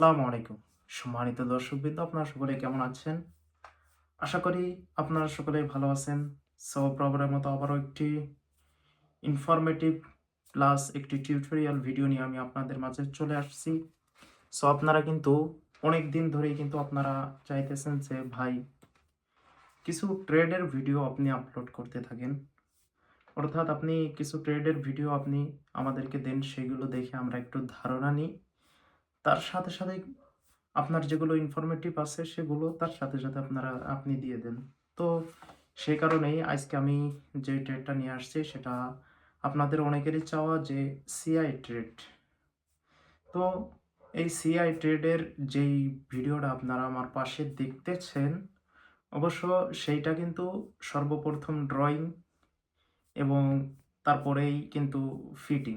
আসসালামু আলাইকুম। সম্মানিত দর্শকবৃন্দ, আপনারা সকলে কেমন আছেন? আশা করি আপনারা সকলে ভালো আছেন। সো প্রবারের মতো আবারও একটি ইনফরমেটিভ প্লাস একটি টিউটোরিয়াল ভিডিও নিয়ে আমি আপনাদের মাঝে চলে আসছি। সো আপনারা কিন্তু অনেক দিন ধরেই কিন্তু আপনারা চাইতেছেন যে, ভাই, কিছু ট্রেডের ভিডিও আপনি আপলোড করতে থাকেন। অর্থাৎ আপনি কিছু ট্রেডের ভিডিও আপনি আমাদেরকে দেন, সেগুলো দেখে আমরা একটু ধারণা নিই। তার সাথে সাথে আপনার যেগুলো ইনফরমেটিভ আছে, সেগুলো তার সাথে সাথে আপনারা, আপনি দিয়ে দেন। তো সেই কারণেই আজকে আমি যে ট্রেডটা নিয়ে আসছি, সেটা আপনাদের অনেকেরই চাওয়া যে সিআই ট্রেড তো এই সিআই ট্রেডের যেই ভিডিওটা আপনারা আমার পাশে দেখতেছেন, অবশ্য সেইটা কিন্তু সর্বপ্রথম ড্রয়িং এবং তারপরেই কিন্তু ফিটিং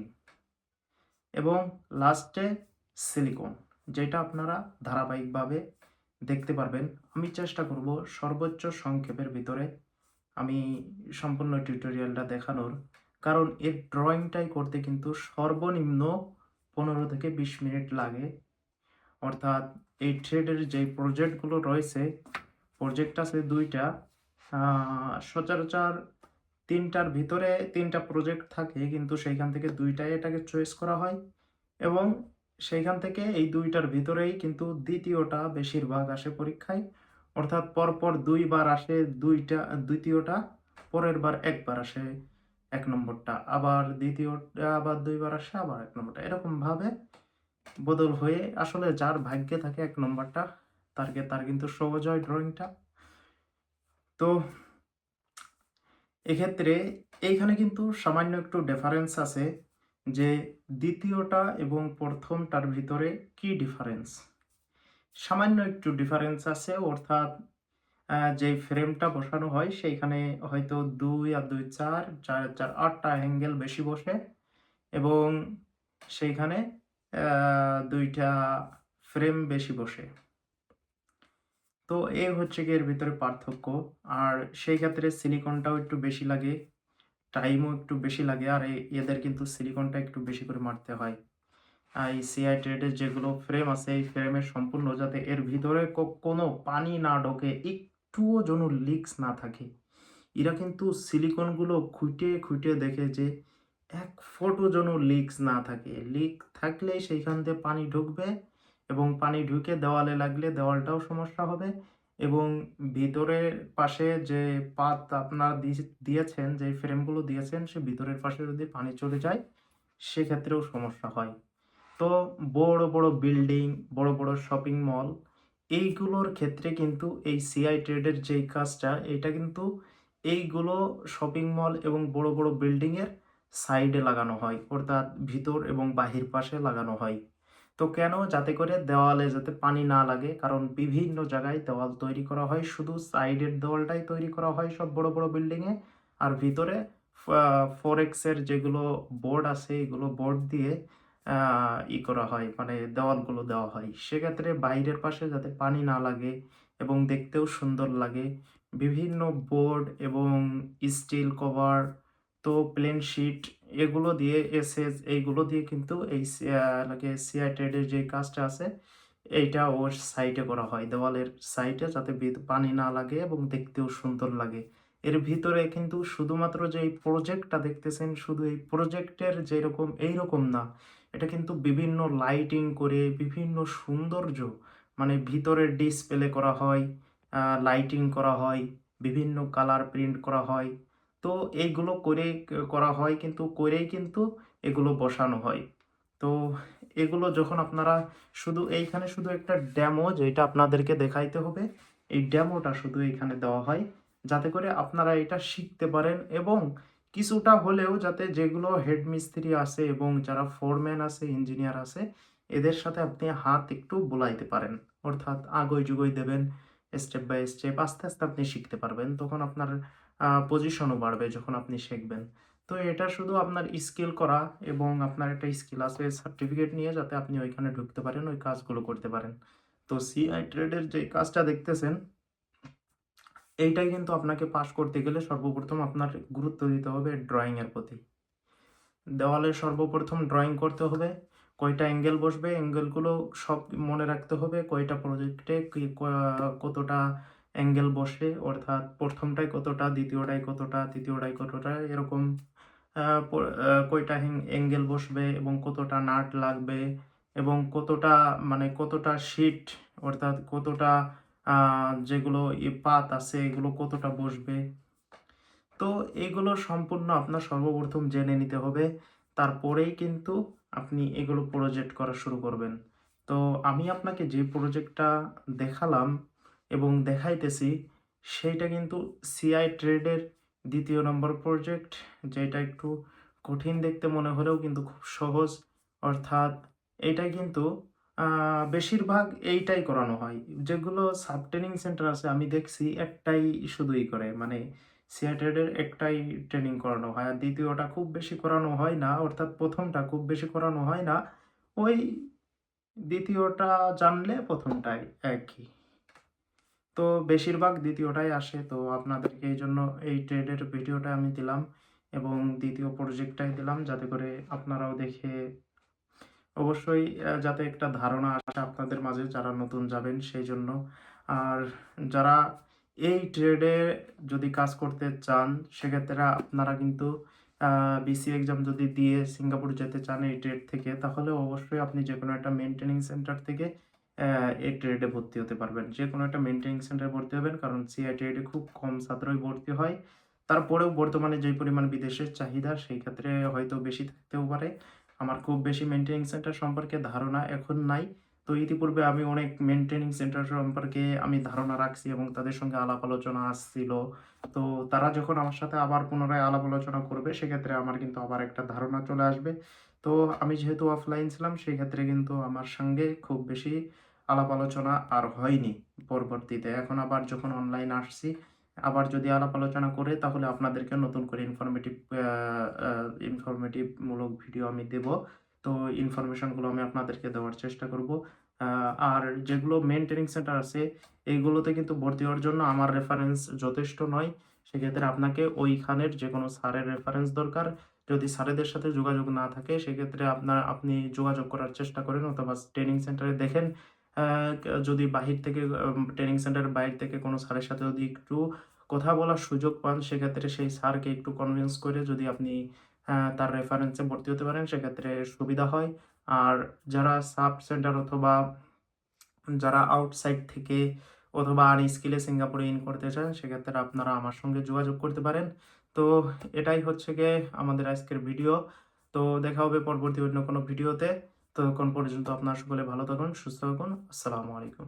এবং লাস্টে সিলিকন যেটা আপনারা ধারাবাহিকভাবে দেখতে পারবেন। আমি চেষ্টা করব সর্বোচ্চ সংক্ষেপের ভিতরে আমি সম্পূর্ণ টিউটোরিয়ালটা দেখানোর, কারণ এর ড্রয়িংটাই করতে কিন্তু সর্বনিম্ন পনেরো থেকে বিশ মিনিট লাগে। অর্থাৎ এই ট্রেডের যে প্রজেক্টগুলো রয়েছে প্রজেক্ট আছে দুইটা সচরাচর তিনটার ভিতরে তিনটা প্রজেক্ট থাকে, কিন্তু সেইখান থেকে দুইটাই এটাকে চয়েস করা হয় এবং সেইখান থেকে এই দুইটার ভিতরেই কিন্তু দ্বিতীয়টা বেশিরভাগ আসে পরীক্ষায়। অর্থাৎ পরপর দুইবার আসে দুইটা, দ্বিতীয়টা, পরের বার একবার আসে এক নম্বরটা। আবার দ্বিতীয়টা, আবার দুইবার আসে, আবার এক নম্বরটা। এরকমভাবে বদল হয়ে আসলে যার ভাগ্যে থাকে এক নম্বরটা তারকে তার কিন্তু সহজ হয় ড্রয়িংটা তো এক্ষেত্রে এইখানে কিন্তু সামান্য একটু ডিফারেন্স আছে। যে দ্বিতীয়টা এবং প্রথমটার ভিতরে কি ডিফারেন্স সামান্য একটু ডিফারেন্স আছে, অর্থাৎ যে ফ্রেমটা বসানো হয়, সেইখানে হয়তো দুই আর দুই চার চার চার আটটা অ্যাঙ্গেল বেশি বসে এবং সেইখানে দুইটা ফ্রেম বেশি বসে। তো এই হচ্ছে কি এর ভিতরে পার্থক্য। আর সেই ক্ষেত্রে সিলিকনটাও একটু বেশি লাগে। টাইমও একটু বেশি লাগে আর এদের কিন্তু সিলিকনটা একটু বেশি করে মারতে হয়। আর এই সিআই ট্রেডের যেগুলো ফ্রেম আছে, এই ফ্রেমের সম্পূর্ণ যাতে এর ভিতরে কোনো পানি না ঢোকে, একটুও যেন লিক্স না থাকে। এরা কিন্তু সিলিকনগুলো খুঁটে খুঁটে দেখে যে এক ফোঁটো যেন লিক্স না থাকে। লিক থাকলে সেইখান থেকে পানি ঢুকবে এবং পানি ঢুকে দেওয়ালে লাগলে দেওয়ালটাও সমস্যা হবে এবং ভিতরের পাশে যে পাত আপনারা দিয়ে- দিয়েছেন, যে ফ্রেমগুলো দিয়েছেন, সে ভিতরের পাশে যদি পানি চলে যায়, সেক্ষেত্রেও সমস্যা হয়। তো বড় বড় বিল্ডিং, বড় বড় শপিং মল, এইগুলোর ক্ষেত্রে কিন্তু এই সিআই ট্রেডের যেই কাজটা, এটা কিন্তু এইগুলো শপিং মল এবং বড় বড় বিল্ডিংয়ের সাইডে লাগানো হয়, অর্থাৎ ভিতর এবং বাহির পাশে লাগানো হয়। তো কেন যাতে করে দেওয়ালে যাতে পানি না লাগে? কারণ বিভিন্ন জায়গায় দেওয়াল তৈরি করা হয়, শুধু সাইডের দেওয়ালটাই তৈরি করা হয় সব বড় বড় বিল্ডিংয়ে। আর ভিতরে ফোরেক্সের যেগুলো বোর্ড আছে, এগুলো বোর্ড দিয়ে ই করা হয় মানে দেওয়ালগুলো দেওয়া হয়। সেক্ষেত্রে বাইরের পাশে যাতে পানি না লাগে এবং দেখতেও সুন্দর লাগে। বিভিন্ন বোর্ড এবং স্টিল কভার তো প্লেন শিট এগুলো দিয়ে এসএস এইগুলো দিয়ে কিন্তু এই লাগে সিআই ট্রেডের যে কাজটা আছে, এইটা ওর সাইডে করা হয়। দেওয়ালের সাইডে যাতে পানি না লাগে এবং দেখতেও সুন্দর লাগে। এর ভিতরে কিন্তু শুধুমাত্র যে এই প্রজেক্টটা দেখতেছেন, শুধু এই প্রজেক্টের যেরকম, এইরকম না। এটা কিন্তু বিভিন্ন লাইটিং করে, বিভিন্ন সৌন্দর্য মানে ভিতরে ডিসপ্লে করা হয় লাইটিং করা হয়, বিভিন্ন কালার প্রিন্ট করা হয়। তো এইগুলো করে করা হয় কিন্তু করেই কিন্তু এগুলো বসানো হয়। তো এগুলো যখন আপনারা শুধু এইখানে শুধু একটা ড্যামো যেটা আপনাদেরকে দেখাইতে হবে, এই ড্যামোটা শুধু এইখানে দেওয়া হয় যাতে করে আপনারা এটা শিখতে পারেন এবং কিছুটা হলেও যাতে যেগুলো হেড মিস্ত্রি আছে এবং যারা ফোরম্যান আছে, ইঞ্জিনিয়ার আছে, এদের সাথে আপনি হাত একটু বোলাইতে পারেন। অর্থাৎ আগই যুগই দেবেন, স্টেপ বাই স্টেপ আস্তে আস্তে আপনি শিখতে পারবেন। তখন আপনার পজিশনও বাড়বে যখন আপনি শিখবেন। তো এটা শুধু আপনার স্কিল করা এবং আপনার একটা স্কিল আছে সার্টিফিকেট নিয়ে যাতে আপনি ওইখানে ঢুকতে পারেন, ওই কাজগুলো করতে পারেন। তো সিআই ট্রেডের যে কাজটা দেখতেছেন, এইটাই কিন্তু আপনাকে পাস করতে গেলে সর্বপ্রথম আপনার গুরুত্ব দিতে হবে ড্রয়িংয়ের প্রতি। দেওয়ালে সর্বপ্রথম ড্রয়িং করতে হবে, কয়টা অ্যাঙ্গেল বসবে অ্যাঙ্গেলগুলো সব মনে রাখতে হবে, কয়টা প্রজেক্টে কতটা অ্যাঙ্গেল বসে, অর্থাৎ প্রথমটায় কতটা দ্বিতীয়টায় কতটা তৃতীয়টায় কতটা, এরকম কয়টা অ্যাঙ্গেল বসবে এবং কতটা নাট লাগবে এবং কতটা মানে কতটা শিট, অর্থাৎ কতটা যেগুলো পাত আছে, এগুলো কতটা বসবে। তো এগুলো সম্পূর্ণ আপনার সর্বপ্রথম জেনে নিতে হবে। তারপরেই কিন্তু আপনি এগুলো প্রজেক্ট করা শুরু করবেন। তো আমি আপনাকে যে প্রজেক্টটা দেখালাম এবং দেখাইতেছি, সেইটা কিন্তু সিআই ট্রেডের দ্বিতীয় নম্বর প্রজেক্ট যেটা একটু কঠিন দেখতে মনে হলেও কিন্তু খুব সহজ। অর্থাৎ এটা কিন্তু বেশিরভাগ এইটাই করানো হয়। যেগুলো সাব ট্রেনিং সেন্টার আছে, আমি দেখছি একটাই শুধুই করে। মানে সিয়াটেডের একটাই ট্রেনিং করানো হয়। আর দ্বিতীয়টা খুব বেশি করানো হয় না, অর্থাৎ প্রথমটা খুব বেশি করানো হয় না। ওই দ্বিতীয়টা জানলে প্রথমটাই একই। তো বেশিরভাগ দ্বিতীয়টাই আসে। তো আপনাদেরকে এই জন্য এই ট্রেডের ভিডিওটা আমি দিলাম এবং দ্বিতীয় প্রজেক্টটাই দিলাম যাতে করে আপনারাও দেখে অবশ্যই যাতে একটা ধারণা আসে আপনাদের মাঝে যারা নতুন যাবেন সেই জন্য। আর যারা এই ট্রেডে যদি কাজ করতে চান, সেক্ষেত্রে আপনারা কিন্তু বিসি এক্সাম যদি দিয়ে সিঙ্গাপুর যেতে চান এই ট্রেড থেকে, তাহলে অবশ্যই আপনি যে কোনো একটা মেনটেনিং সেন্টার থেকে এই ট্রেডে ভর্তি হতে পারবেন। যে কোনো একটা মেনটেনিং সেন্টারে ভর্তি হবেন, কারণ সিআই ট্রেডে খুব কম ছাত্রই ভর্তি হয়। তারপরেও বর্তমানে যে পরিমাণ বিদেশের চাহিদা, সেই ক্ষেত্রে হয়তো বেশি থাকতেও পারে। আমার খুব বেশি মেনটেনিং সেন্টার সম্পর্কে ধারণা এখন নাই। তো ইতিপূর্বে আমি অনেক মেনটেনিং সেন্টার সম্পর্কে আমি ধারণা রাখছি এবং তাদের সঙ্গে আলাপ আলোচনা আসছিল। তো তারা যখন আমার সাথে আবার পুনরায় আলাপ আলোচনা করবে, সেক্ষেত্রে আমার কিন্তু আবার একটা ধারণা চলে আসবে। তো আমি যেহেতু অফলাইন ছিলাম সেই ক্ষেত্রে কিন্তু আমার সঙ্গে খুব বেশি আলাপ আলোচনা আর হয়নি পরবর্তীতে। এখন আবার যখন অনলাইন আসছি, আবার যদি আলাপ আলোচনা করে, তাহলে আপনাদেরকে নতুন করে ইনফরমেটিভ ইনফরমেটিভ মূলক ভিডিও আমি দেব। তো ইনফরমেশনগুলো আমি আপনাদেরকে দেওয়ার চেষ্টা করব। আর যেগুলো মেন ট্রেনিং সেন্টার আছে এইগুলোতে কিন্তু ভর্তি হওয়ার জন্য আমার রেফারেন্স যথেষ্ট নয়। সেক্ষেত্রে আপনাকে ওইখানের যে কোনো স্যারের রেফারেন্স দরকার। যদি স্যারেদের সাথে যোগাযোগ না থাকে, সেক্ষেত্রে আপনার, আপনি যোগাযোগ করার চেষ্টা করেন অথবা ট্রেনিং সেন্টারে দেখেন। যদি বাহির থেকে ট্রেনিং সেন্টারের বাইরে থেকে কোনো স্যারের সাথে যদি একটু কথা বলার সুযোগ পান, সেক্ষেত্রে সেই স্যারকে একটু কনভিন্স করে যদি আপনি তার রেফারেন্সে ভর্তি হতে পারেন, সেক্ষেত্রে সুবিধা হয়। আর যারা সাব সেন্টার অথবা যারা আউটসাইড থেকে অথবা আর স্কিলে সিঙ্গাপুরে ইন করতে চান, সেক্ষেত্রে আপনারা আমার সঙ্গে যোগাযোগ করতে পারেন। তো এটাই হচ্ছে গিয়ে আমাদের আজকের ভিডিও তো দেখা হবে পরবর্তী অন্য কোনো ভিডিওতে তো। ততক্ষণ পর্যন্ত আপনার সকলে ভালো থাকুন, সুস্থ থাকুন। আসসালামু আলাইকুম।